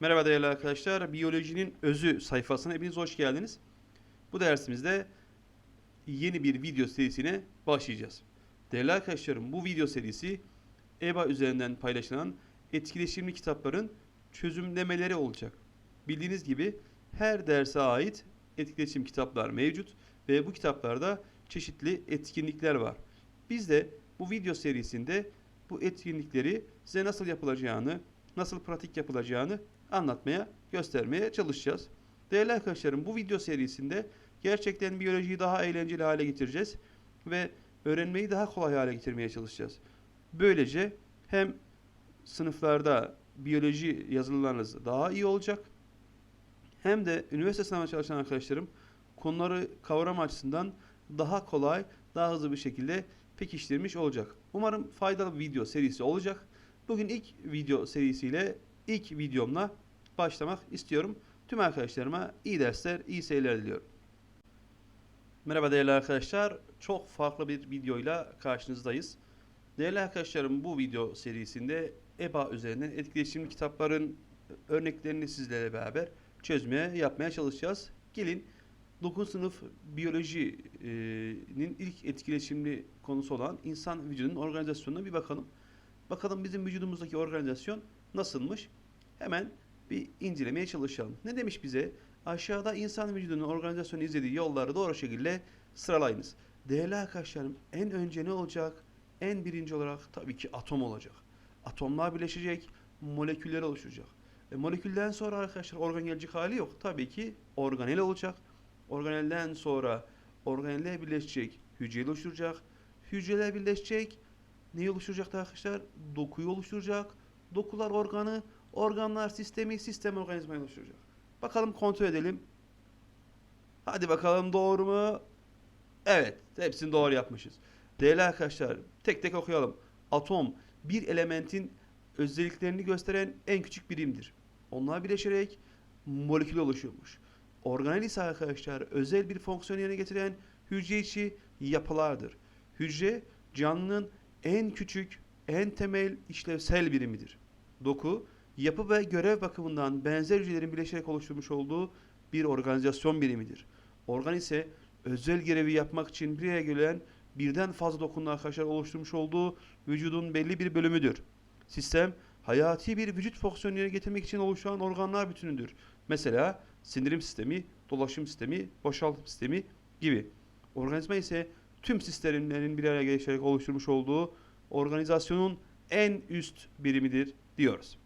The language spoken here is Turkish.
Merhaba değerli arkadaşlar. Biyolojinin özü sayfasına hepiniz hoş geldiniz. Bu dersimizde yeni bir video serisine başlayacağız. Değerli arkadaşlarım bu video serisi EBA üzerinden paylaşılan etkileşimli kitapların çözümlemeleri olacak. Bildiğiniz gibi her derse ait etkileşim kitaplar mevcut ve bu kitaplarda çeşitli etkinlikler var. Biz de bu video serisinde bu etkinlikleri size nasıl yapılacağını, nasıl pratik yapılacağını anlatmaya, göstermeye çalışacağız. Değerli arkadaşlarım bu video serisinde gerçekten biyolojiyi daha eğlenceli hale getireceğiz ve öğrenmeyi daha kolay hale getirmeye çalışacağız. Böylece hem sınıflarda biyoloji yazılılarınız daha iyi olacak hem de üniversite sınavına çalışan arkadaşlarım konuları kavrama açısından daha kolay, daha hızlı bir şekilde pekiştirmiş olacak. Umarım faydalı bir video serisi olacak. Bugün ilk video serisiyle ilk videomla başlamak istiyorum. Tüm arkadaşlarıma iyi dersler, iyi seyirler diliyorum. Merhaba değerli arkadaşlar. Çok farklı bir videoyla karşınızdayız. Değerli arkadaşlarım bu video serisinde EBA üzerinden etkileşimli kitapların örneklerini sizlerle beraber çözmeye, yapmaya çalışacağız. Gelin 9. sınıf biyolojinin ilk etkileşimli konusu olan insan vücudunun organizasyonuna bir bakalım. Bakalım bizim vücudumuzdaki organizasyon nasılmış? Hemen bir incelemeye çalışalım. Ne demiş bize? Aşağıda insan vücudunun organizasyonu izlediği yolları doğru şekilde sıralayınız. Değerli arkadaşlarım en önce ne olacak? En birinci olarak tabii ki atom olacak. Atomlar birleşecek, moleküller oluşacak. E, molekülden sonra arkadaşlar organelcik hali yok. Tabii ki organel olacak. Organelden sonra organeller birleşecek, hücreyi oluşturacak. Hücreler birleşecek. Neyi oluşturacaktı arkadaşlar? Dokuyu oluşturacak. Dokular organı, organlar sistemi, sistem organizmayı oluşturacak. Bakalım kontrol edelim. Hadi bakalım doğru mu? Evet, hepsini doğru yapmışız. Değerli arkadaşlar, tek tek okuyalım. Atom bir elementin özelliklerini gösteren en küçük birimdir. Onlar birleşerek molekül oluşuyormuş. Organel ise arkadaşlar özel bir fonksiyon yerine getiren hücre içi yapılardır. Hücre canlının en küçük, en temel işlevsel birimidir. Doku, yapı ve görev bakımından benzer hücrelerin birleşerek oluşturmuş olduğu bir organizasyon birimidir. Organ ise özel görevi yapmak için bir araya gelen birden fazla dokunun arkadaşlar oluşturmuş olduğu vücudun belli bir bölümüdür. Sistem, hayati bir vücut fonksiyonu yerine getirmek için oluşan organlar bütünüdür. Mesela sindirim sistemi, dolaşım sistemi, boşaltım sistemi gibi. Organizma ise tüm sistemlerin bir araya gelişerek oluşturmuş olduğu organizasyonun en üst birimidir diyoruz.